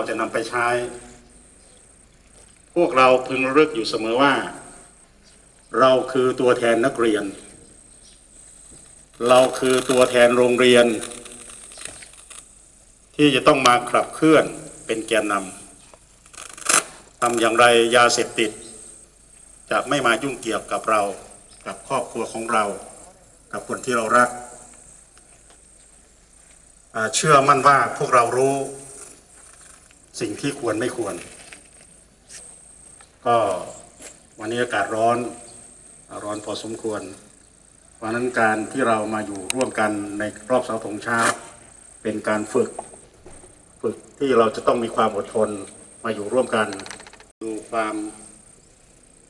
เราจะนำไปใช้ พวกเราพึงระลึกอยู่เสมอว่า เราคือตัวแทนนักเรียน เราคือตัวแทนโรงเรียน ที่จะต้องมาขับเคลื่อนเป็นแกนนำทำอย่างไรยาเสพติด จะไม่มายุ่งเกี่ยวกับเรากับครอบครัวของเรา กับคนที่เรารักเชื่อมั่นว่าพวกเรารู้ สิ่งที่ควรไม่ควร ก็วันนี้อากาศร้อนร้อนพอสมควรเพราะฉะนั้นการที่เรามาอยู่ร่วมกันในรอบเสาธงชาติเป็นการฝึก ฝึกที่เราจะต้องมีความอดทนมาอยู่ร่วมกัน ดูความ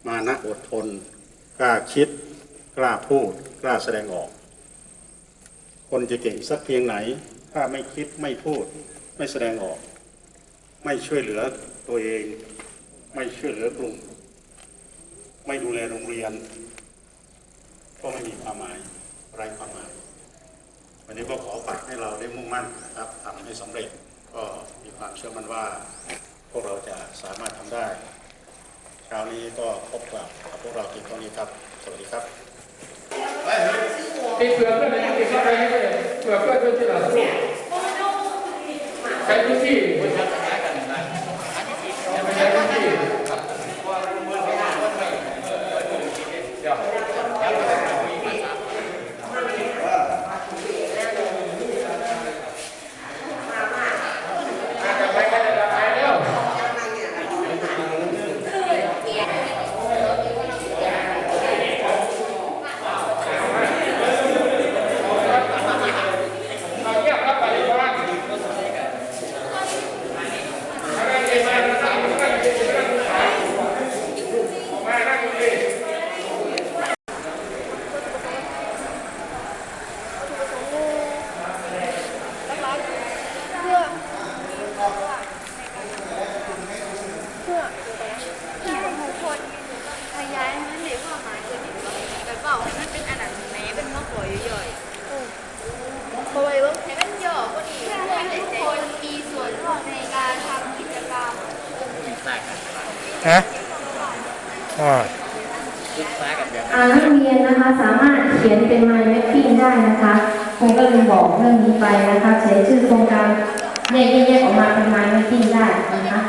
มานะอดทน กล้าคิด กล้าพูด กล้าแสดงออก คนจะเก่งสักเพียงไหน ถ้าไม่คิดไม่พูด ไม่แสดงออก ไม่ช่วยเหลือตัวเอง ไม่ช่วยเหลือกลุ่ม ไม่ดูแลโรงเรียน ก็ไม่มีความหมายไร้ความหมาย วันนี้ก็ขอฝากให้เราได้มุ่งมั่นนะครับทำให้สำเร็จก็มีความเชื่อมั่นว่า พวกเราจะสามารถทำได้เช้านี้ก็พบกับพวกเราทีมตรงนี้ครับ สวัสดีครับติดเปลือกเพื่อนติดเข้าไปให้เพื่อเปลือกเพื่อนเพื่อนที่เราสู้ใช้พื้นที่บนชั้นสายกันนะใช้พื้นที่เดี๋ยวอาจจะไปกันจะไปแล้ว เราเงียบครับไปดีกว่าอะไรเองมาสามคนนั่งอยู่นั่งอยู่สามออกมานั่งอยู่ดิ เพื่อที่ทุกคนขยายให้มันมีความหมายคือแบบเปล่าให้มันเป็นอันนั้นแม้เป็นมะกอกย่อยๆเพราะว่าว่าให้มันย่อกว่านี้เพื่อให้ทุกคนมีส่วนร่วมในการทำกิจกรรม ฮะอ่าอ่านักเรียนนะคะสามารถเขียนเป็น My Mapping ได้นะคะคงก็ลืมบอกเรื่องนี้ไปนะคะใช้ชื่อโครงการแยกแยกออกมาเป็น My Mapping ได้นะคะ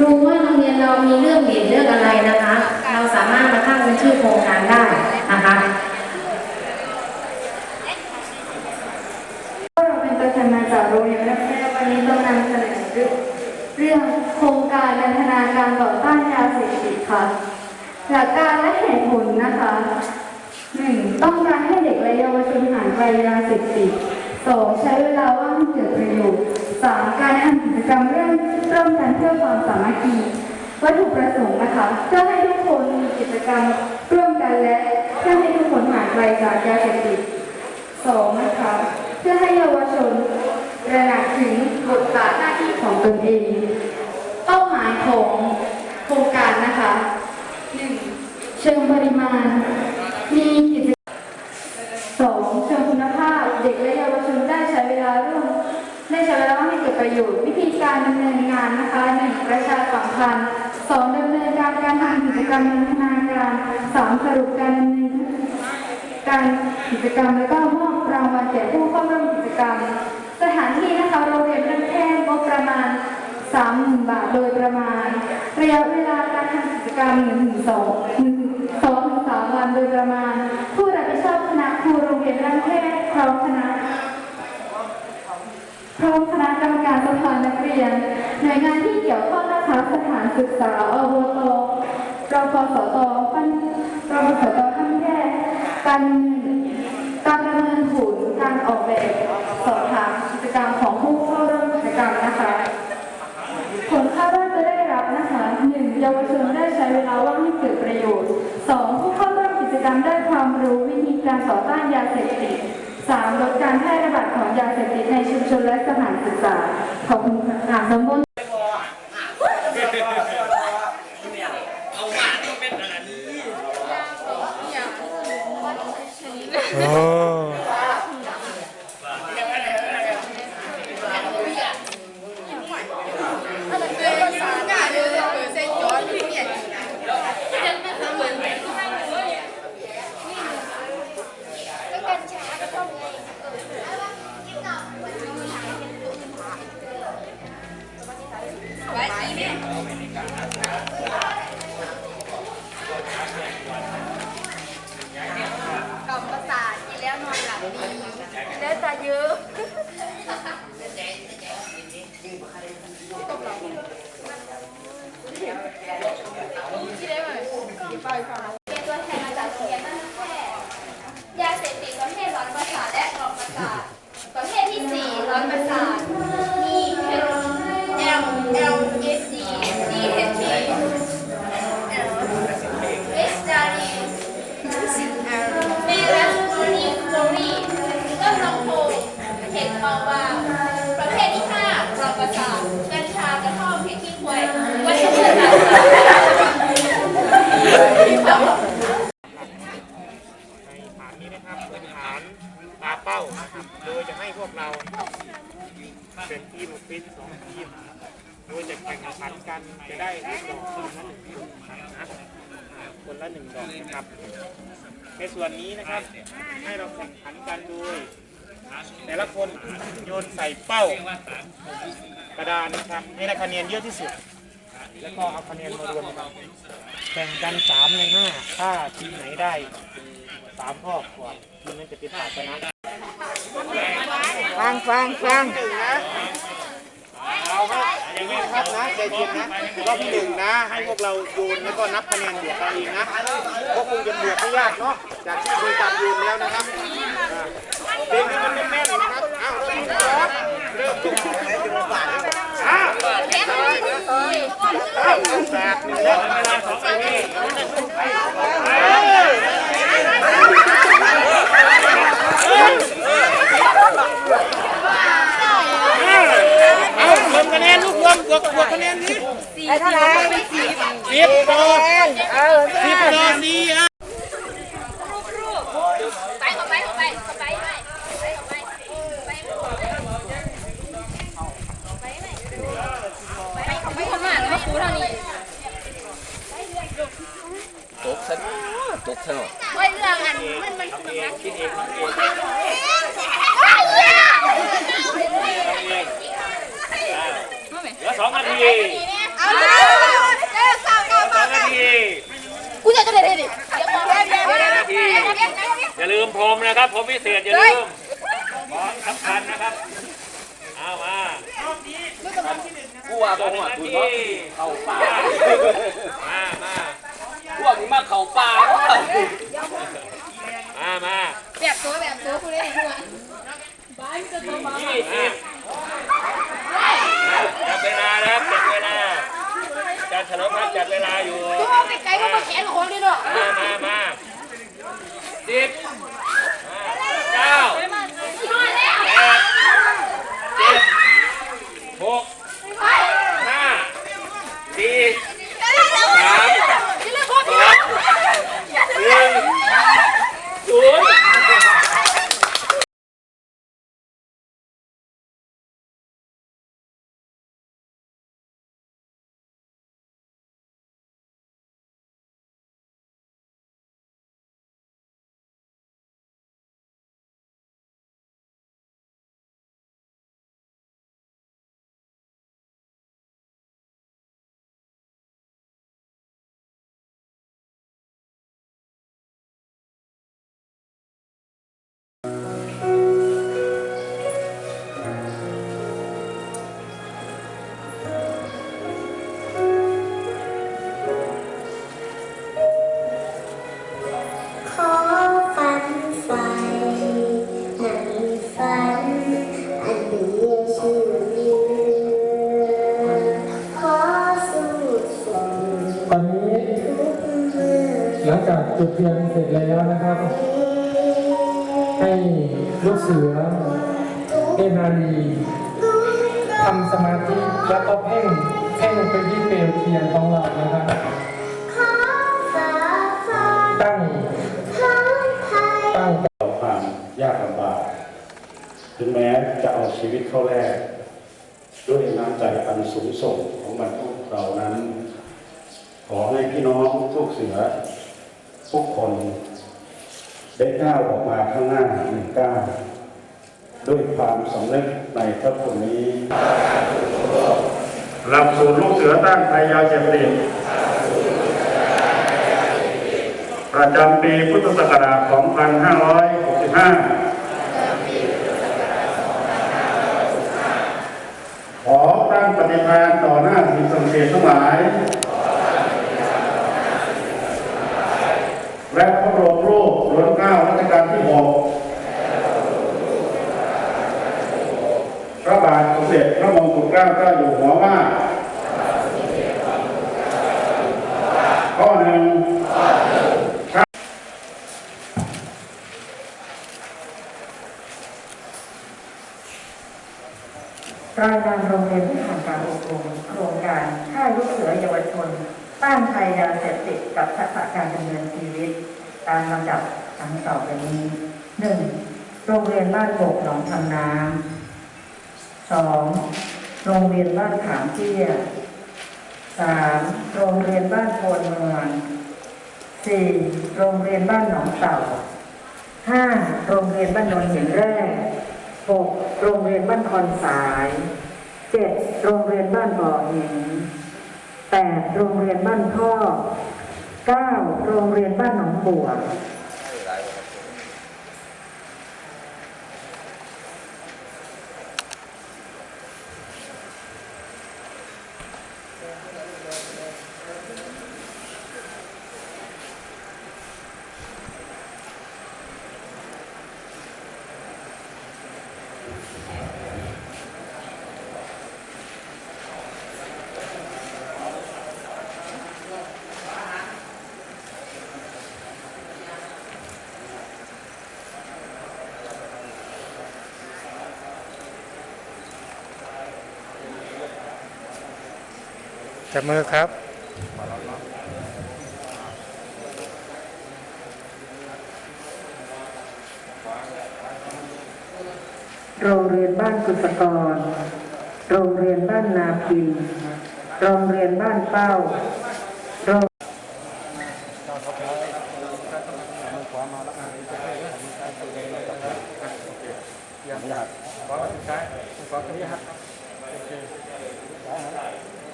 รู้ว่าโรงเรียนเรามีเรื่องเด่นเรื่องอะไรนะคะ เราสามารถมาตั้งเป็นชื่อโครงการได้นะคะเราเป็นตัวแทนมาจากโรงเรียนแรกแรกวันนี้ต้องนำเสนอเรื่องเรื่องโครงการนันทนาการต่อต้านยาเสพติดค่ะ หลักการและเหตุผลนะคะหนึ่งต้องการให้เด็กและเยาวชนห่างไกลยาเสพติดสองใช้เวลาว่างให้เกิดประโยชน์สามการทำกิจกรรมเรื่องร่วมกันเพื่อความสามัคคีวัตถุประสงค์นะคะเพื่อให้ คนมีกิจกรรมร่วมกันและเพื่อให้ทุกคนห่างไกลจากยาเสพติดสองนะคะเพื่อให้เยาวชนระหนักถึงบทบาทหน้าที่ของตนเอง เป้าหมายของโครงการนะคะหนึ่งเชิงปริมาณ มีกิจสองเชิงคุณภาพ เด็กและเยาวชนได้ใช้เวลาร่ว ได้ใช้เวลาว่างให้เกิดประโยชน์ วิธีการดำเนินงานนะคะหนึ่งประชาสัมพันธ์สองดำเนินการการทำกิจกรรมนันทนาการสามสรุปการดำเนินการกิจกรรมแล้วก็มอบรางวัลแก่ผู้เข้าร่วมกิจกรรม สถานที่นะคะโรงเรียนบ้านแท่งบประมาณ30,000บาทโดยประมาณระยะเวลาการทำกิจกรรม1ถึง2 1 2ถึง3วันโดยประมาณ ผู้รับผิดชอบคณะครูโรงเรียนบ้านแท่งพร้อมคณะ พร้อมคณะกรรมการ สภานักเรียน หน่วยงานที่เกี่ยวข้องนะคะสถานศึกษาอบตรพสตปั้นรพสตขั้นแยกการการประเมินผลการออกแบบสอบถามกิจกรรมของผู้เข้าร่วมกิจกรรมนะคะ ผลคาดว่าจะได้รับนะคะหนึ่งเยาวชนได้ใช้เวลาว่างให้เกิดประโยชน์สองผู้เข้าร่วมกิจกรรมได้ความรู้วิธีการต่อต้านยาเสพติด 3. ลดการแพร่ระบาดของยาเสพติดในชุมชนและสถานศึกษา ขอบคุณค่ะสมบูรณ์อามาโอ้ในฐานนี้นะครับเป็นฐานตาเป้านะครับโดยจะให้พวกเราเป็นทีมฟิตสองทีมโดยจะแข่งขันกันจะได้ดอกคนละหนึ่งดอกนะอ่าคนละหนึ่งดอกนะครับ ในส่วนนี้นะครับ ให้เราแข่งขันกันโดย แต่ละคนโยนใส่เป้ากระดานนะครับให้ได้คะแนนเยอะที่สุด แล้วก็เอาคะแนนมารวมกันแข่งกันสามในห้าถ้าทีมไหนได้สามข้อก่อนทีมนั้นจะเป็นฝ่ายชนะฟังฟังฟัง อาครับอย่างนี้นะครับนะใจเย็นนะรอบที่หนึ่งนะ ให้พวกเราโยนแล้วก็นับคะแนนบวกกันเองนะก็คงจะบวกไม่ยากเนาะจากที่เคยการโยนแล้วนะครับเด็กให้มันแน่นๆนะครับเอาเริ่มครับเริ่มอ้าวอ้าวแปดหนึ่งแล้วเวลาสองนาทีเอาว คะแนนลูกรวมบวกบวกคะแนนสิไอ้เท่าไหร่สิบต่อเออสิบต่อสี่อะไปเข้าไปเข้าไปเข้าไปไปไปเข้าไปไปไปเขาไม่คนมาแล้วมาคูเท่านี้ตกซะตกซะหน่อยโอ้ยเรื่องอันมันมันคือแบบนั้นคิดเองคิดเอง เหลือสองนา ทีเอาเลยเจ้าสาวเจ้าสองนาทีกูจะจะเด็ดเด็ดดี๋ยวมอย่าลืมพรมนะครับผมพิเศษอย่าลืมของสำคัญนะครับเอามากูว่าสบ่องหัวนากูนาะเข้าป่ามามาพวกนี้มาเข้าป่ามามาแบบตัวแบบตัวกูได้หัวยี่สิบ หลังจากจุดเทียนเสร็จแล้วนะครับ ให้ลูกเสือเกนารีทำสมาธิแล้วก็เพ่งเพ่งไปที่เปลวเทียนของเรานะครับตั้งตั้งต่อความยากลำบากถึงแม้จะเอาชีวิตเข้าแลกด้วยน้ำใจอันสูงส่งของบรรพบุรุษเรานั้น ขอให้พี่น้องทุกเสือ ทุกคนได้ก้าวออกมาข้างหน้าหนึ่งก้าวด้วยความสำนึกในพระคุณนี้หลักสูตรลูกเสือต้านภัยยาเสพติดประจำปีพุทธศักราช 2565 ขอตั้งปฏิญาณต่อหน้าสิ่งศักดิ์สิทธิ์ทั้งหลาย และพระบรมรูปรัชกาลรัชกาลที่หกพระบาทสมเด็จพระมงกุฎเกล้าเจ้าอยู่หัวว่าข้อหนึ่งรายงานโรงเรียนที่ผ่านการอบรมโครงการค่ายลูกเสือเยาวชน ต้านภัยยาเสพติดกับทักษะการดำเนินชีวิต ตามลำดับดังต่อไปนี้หนึ่งโรงเรียนบ้านโบกหนองทำน้ำสอง โรงเรียนบ้านขามเตี้ยสามโรงเรียนบ้านโพนเมืองสี่โรงเรียนบ้านหนองเต่าห้าโรงเรียนบ้านนนท์หินแร่หกโรงเรียนบ้านคอนสายเจ็ดโรงเรียนบ้านบ่อหินแปดโรงเรียนบ้านพ่อเก้าโรงเรียนบ้านหนองบัว จับมือครับโรงเรียนบ้านกุศกร โรงเรียนบ้านนาพิน โรงเรียนบ้านเป้า โรงข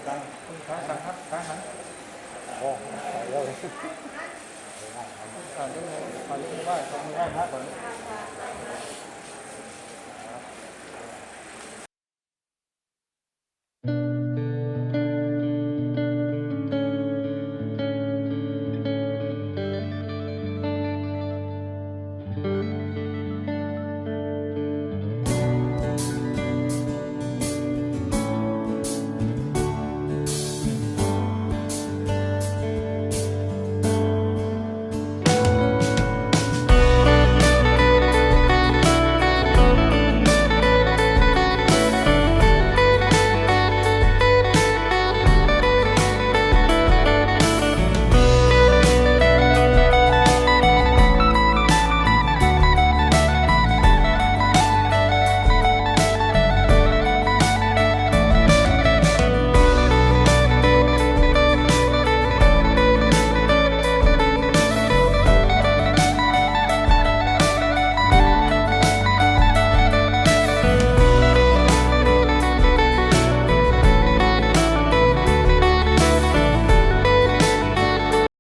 ได้คุณขาสั่งครับขาหันโอ้ไปแล้วไปได้ไปได้ไปได้ไปได้